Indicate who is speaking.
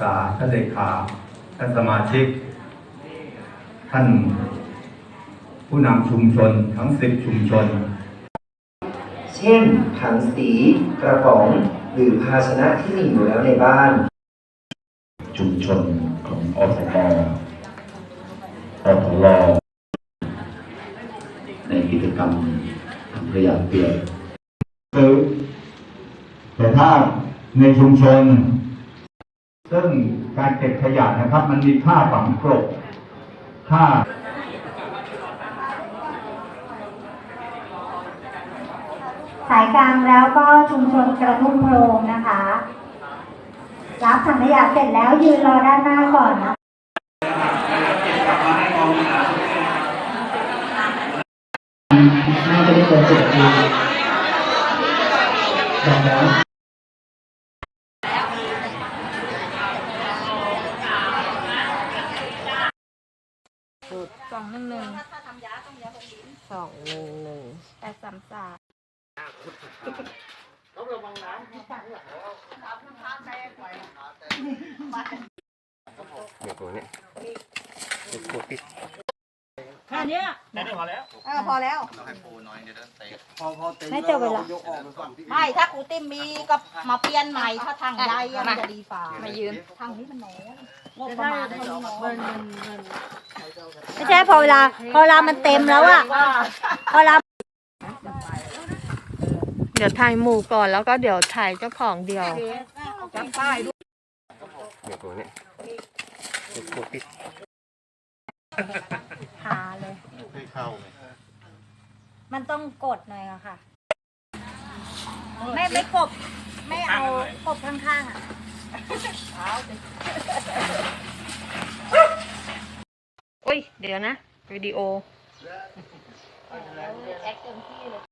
Speaker 1: ษาท่านเลขาท่านสมาชิก ท่านผู้นำชุมชนทั้งสิบชุมชน
Speaker 2: เช่น ถังสี กระป๋อง หรือภาชนะที่มีอยู่แล้วในบ้าน
Speaker 3: ชุมชนของอสมอทลในกิจกรรมทำขยะเปียก
Speaker 1: ซื้อแต่ถ้าในชุมชน ซึ่งการเก็บขยะนะครับ มันมีค่าฝังกลบค่า
Speaker 4: สายกลางแล้วก็ชุมชนกระทุ่มโพรงนะคะ รับถังขยะเสร็จแล้วยืนรอด้านหน้าก่อนนะ
Speaker 2: น่าจะไม่เกินสิบนาทีบอกแล้ว
Speaker 5: สองหนึ่งหนึ่งสองหนึ่งหนึ่งแปดสามสาม
Speaker 6: แค่เนี้ย
Speaker 5: เออพอแล้ว
Speaker 4: ไม่เจอเวลา
Speaker 6: ไม่ถ้าครูติมมีก็มาเปลี่ยนใหม่ถ้าทางใดอะมันจะดีฝ่า
Speaker 5: มายืน
Speaker 6: ทางนี้มันน้อยงบประมาณมันน้อย
Speaker 4: ไม่ใช่พอเวลา พอเวลามันเต็มแล้วอะพอเวลา
Speaker 5: เดี๋ยวถ่ายหมู่ก่อนแล้วก็เดี๋ยวถ่ายเจ้าของเดียว
Speaker 6: จำป้ายด้วย
Speaker 4: หาเลยมันต้องกดหน่อยอะค่ะ ไม่ไม่กบ ไม่เอากบข้างๆอะ
Speaker 5: อ้ย เดี๋ยวนะวิดีโอ